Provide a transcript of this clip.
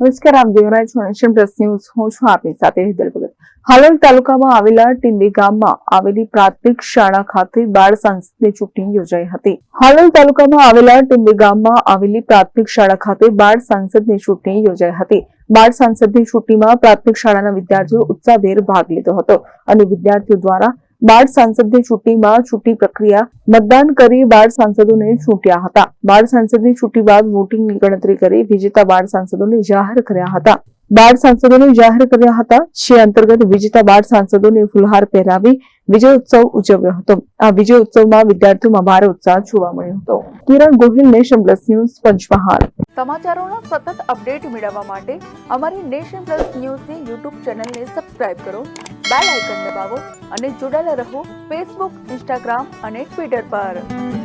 નમસ્કાર આપ રહ્યા પ્લસ ન્યૂઝ. હું છું આપની સાથે ભગત. હાલોલ તાલુકામાં આવેલા ટીંબી ગામમાં આવેલી પ્રાથમિક શાળા ખાતે બાળ સાંસદની ચૂંટણી યોજાઈ હતી. હાલોલ તાલુકામાં આવેલા ટીંબી ગામમાં આવેલી પ્રાથમિક શાળા ખાતે બાળ સાંસદની ચૂંટણી યોજાઈ હતી. બાળ સાંસદની ચૂંટણીમાં પ્રાથમિક શાળાના વિદ્યાર્થીઓ ઉત્સાહભેર ભાગ લીધો હતો અને વિદ્યાર્થીઓ દ્વારા બાળ સાંસદની ચૂંટણીમાં ચૂંટણી પ્રક્રિયા મતદાન કરી બાળ સાંસદોને ચૂંટ્યા હતા. બાળ સાંસદની ચૂંટણી બાદ વોટિંગની ગણતરી કરી વિજેતા બાળ સાંસદોને જાહેર કર્યા હતા. બાળ સાંસદોને જાહેર કર્યા હતા. જે અંતર્ગત વિજેતા બાળ સાંસદોને ફુલહાર પહેરાવી વિજય ઉત્સવ ઉજવ્યો હતો. આ વિજય ઉત્સવમાં વિદ્યાર્થીઓમાં ભારે ઉત્સાહ જોવા મળ્યો હતો. Kiran Gohil, nation plus news, Panchmahal. સમાચારોના સતત અપડેટ મેળવવા માટે અમારી નેશન પ્લસ ન્યૂઝની યુટ્યુબ ચેનલને સબસ્ક્રાઇબ કરો, બેલ આઇકન દબાવો અને જોડાયેલા રહો ફેસબુક, ઇન્સ્ટાગ્રામ અને ટ્વિટર પર.